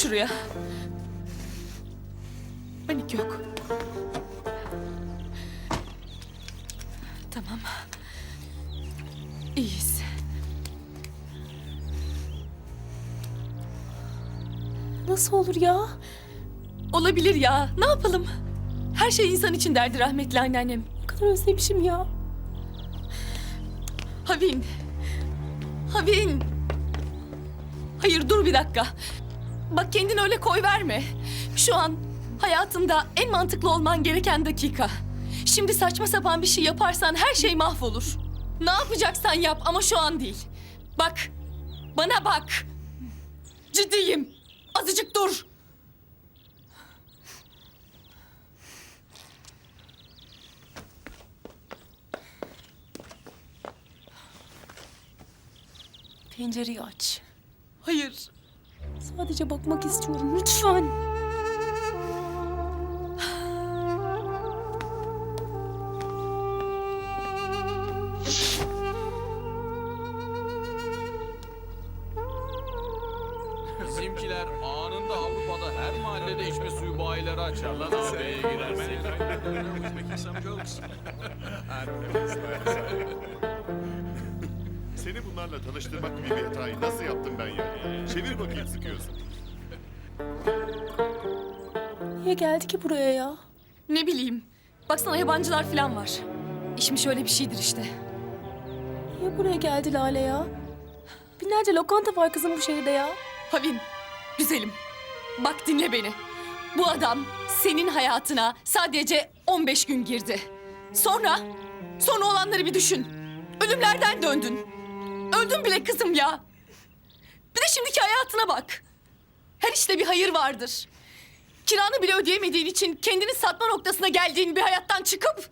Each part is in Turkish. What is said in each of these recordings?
şuraya. Panik yok. Tamam. İyiyiz. Nasıl olur ya? Olabilir ya. Ne yapalım? Her şey insan için derdi rahmetli anneannem. Ne kadar özlemişim ya. Havin. Havin. Hayır dur bir dakika. Bak kendini öyle koy verme. Şu an hayatında en mantıklı olman gereken dakika. Şimdi saçma sapan bir şey yaparsan her şey mahvolur. Ne yapacaksan yap ama şu an değil. Bak. Bana bak. Ciddiyim. Azıcık dur. Pencereyi aç. Hayır. Sadece bakmak istiyorum lütfen. Bizimkiler anında Avrupa'da her mahallede içme suyu bayileri açarlar. AB'ye girersek. Seni bunlarla tanıştırmak gibi bir hatayı nasıl yaptım ben ya? Çevir bakayım sıkıyorsun. Niye geldi ki buraya ya? Ne bileyim. Baksana yabancılar falan var. İşmiş öyle bir şeydir işte. Niye buraya geldi Lale ya? Binlerce lokanta var kızım bu şehirde ya. Havin, güzelim. Bak dinle beni. Bu adam senin hayatına sadece 15 gün girdi. Sonra, sonra olanları bir düşün. Ölümlerden döndün. Öldün bile kızım ya. Bir de şimdiki hayatına bak. Her işte bir hayır vardır. Kiranı bile ödeyemediğin için kendini satma noktasına geldiğin bir hayattan çıkıp...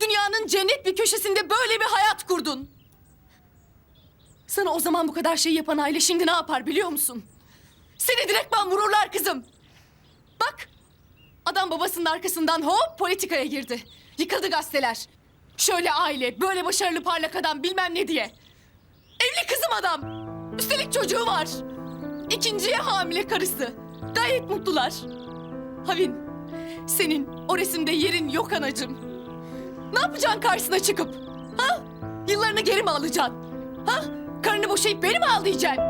...dünyanın cennet bir köşesinde böyle bir hayat kurdun. Sana o zaman bu kadar şey yapan aile şimdi ne yapar biliyor musun? Seni direktman vururlar kızım. Bak. Adam babasının arkasından hop politikaya girdi. Yıkıldı gazeteler. Şöyle aile, böyle başarılı parlak adam bilmem ne diye. Adam. Üstelik çocuğu var. İkinciye hamile karısı. Gayet mutlular. Havin, senin o resimde yerin yok anacığım. Ne yapacaksın karşısına çıkıp? Ha? Yıllarını geri mi alacaksın? Ha? Karını boşayıp beni mi ağlayacaksın?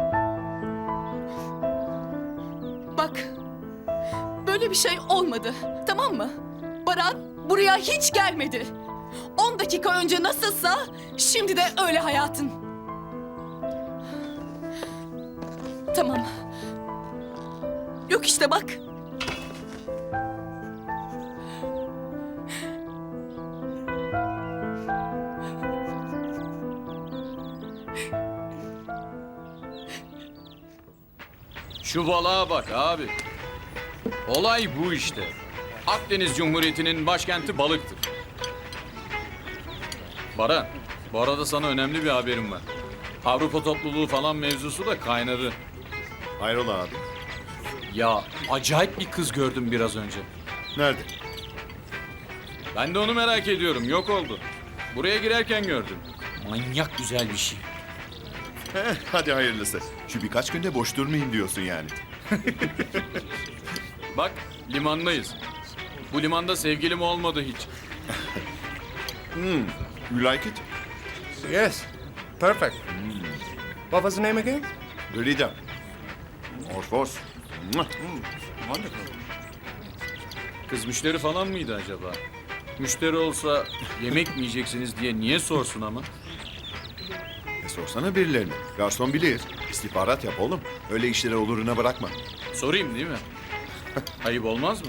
Bak, böyle bir şey olmadı, tamam mı? Baran buraya hiç gelmedi. 10 dakika önce nasılsa şimdi de öyle hayatın. Tamam. Yok işte bak. Şu balığa bak abi. Olay bu işte. Akdeniz Cumhuriyeti'nin başkenti balıktır. Baran, bu arada sana önemli bir haberim var. Avrupa topluluğu falan mevzusu da kaynadı. Hayrola abi? Ya acayip bir kız gördüm biraz önce. Nerede? Ben de onu merak ediyorum. Yok oldu. Buraya girerken gördüm. Manyak güzel bir şey. Heh, hadi hayırlısı. Şu birkaç günde boş durmayayım diyorsun yani. Bak limandayız. Bu limanda sevgilim olmadı hiç. You like it? Yes, perfect. What was the name again? Rida. Mwah. Wonderful. Kız müşteri falan mıydı acaba? Müşteri olsa yemek mi yiyeceksiniz diye niye sorsun ama? E sorsana birilerine. Garson bilir. İstihbarat yap oğlum. Öyle işlere oluruna bırakma. Sorayım değil mi? Ayıp olmaz mı?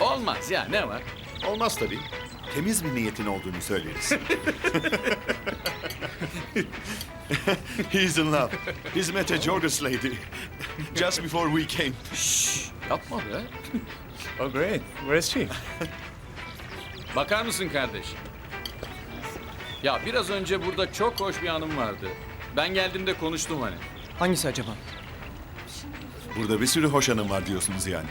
Olmaz ya ne var? Olmaz tabii. Temiz bir niyetin olduğunu söyleriz. He's in love. He's met a Jordas lady. Just before we came. Yapma be. Oh, great. Where is she? Bakar mısın kardeş? Ya biraz önce burada çok hoş bir hanım vardı. Ben geldiğimde konuştum hani. Hangisi acaba? Burada bir sürü hoş hanım var diyorsunuz yani.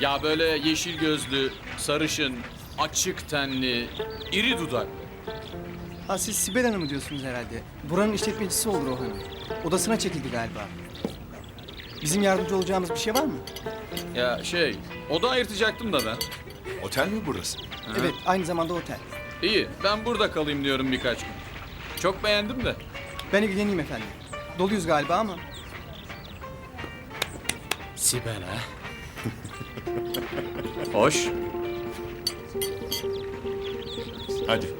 Ya böyle yeşil gözlü, sarışın, açık tenli, iri dudaklı. Ha siz Sibel Hanım'ı diyorsunuz herhalde. Buranın işletmecisi olur o hanım. Odasına çekildi galiba. Bizim yardımcı olacağımız bir şey var mı? Ya şey, oda ayırtacaktım da ben. Otel mi burası? Evet, aynı zamanda otel. İyi, ben burada kalayım diyorum birkaç gün. Çok beğendim de. Ben ilgileneyim efendim. Doluyuz galiba ama. Sibel ha? Hoş. Hadi.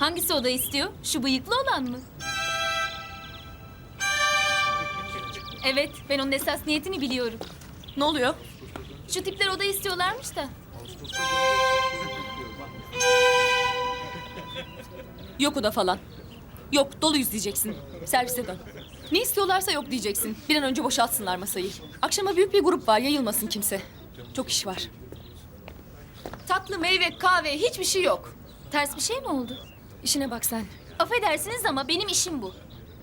Hangisi oda istiyor? Şu bıyıklı olan mı? Evet, ben onun esas niyetini biliyorum. Ne oluyor? Şu tipler oda istiyorlarmış da. Yok oda falan. Yok doluyuz diyeceksin. Servise dön. Ne istiyorlarsa yok diyeceksin. Bir an önce boşaltsınlar masayı. Akşama büyük bir grup var yayılmasın kimse. Çok iş var. Tatlı, meyve, kahve hiçbir şey yok. Ters bir şey mi oldu? İşine bak sen. Affedersiniz ama benim işim bu.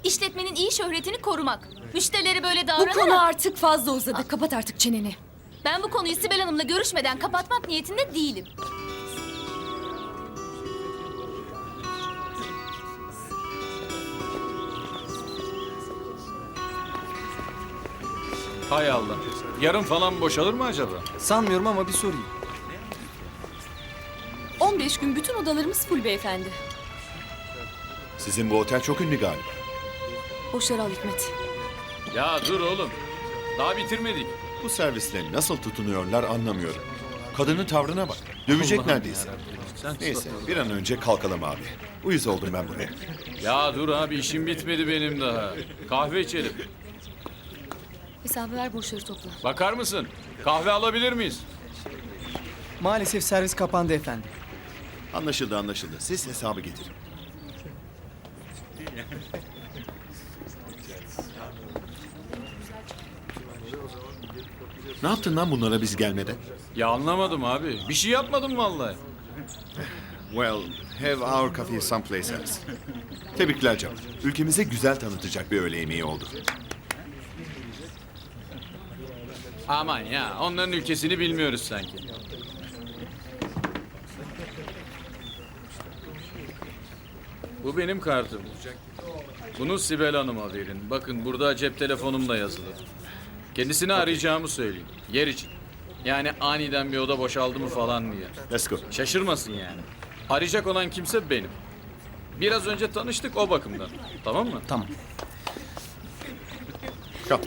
İşletmenin iyi şöhretini korumak. Müşterileri böyle Bu davranarak... konu artık fazla uzadı. Kapat artık çeneni. Ben bu konuyu Sibel Hanım'la görüşmeden kapatmak niyetinde değilim. Hay Allah. Yarın falan boşalır mı acaba? Sanmıyorum ama bir sorayım. 15 gün bütün odalarımız full beyefendi. Sizin bu otel çok ünlü galiba. Boşver al Hikmet. Ya dur oğlum. Daha bitirmedik. Bu servisle nasıl tutunuyorlar anlamıyorum. Kadının tavrına bak. Dövecek Allah'ım neredeyse. yarabbim. Sen sus Neyse bir an önce kalkalım abi. Uyuz oldum ben buraya. Ya dur abi işim bitmedi benim daha. Kahve içelim. Hesabı ver borçları topla. Bakar mısın? Kahve alabilir miyiz? Maalesef servis kapandı efendim. Anlaşıldı anlaşıldı. Siz hesabı getirin. Ne yaptın lan bunlara biz gelmeden? Ya anlamadım abi. Bir şey yapmadım vallahi. Well, have our coffee someplace else. Tebrikler canım. Ülkemize güzel tanıtacak bir öğle yemeği oldu. Aman ya onların ülkesini bilmiyoruz sanki. Bu benim kartım. Bunu Sibel Hanım'a verin. Bakın burada cep telefonum da yazılı. Kendisini arayacağımı söyleyin. Yer için. Yani aniden bir oda boşaldı mı falan diye. Let's go. Şaşırmasın yani. Arayacak olan kimse benim. Biraz önce tanıştık o bakımdan. Tamam mı? Tamam. Come.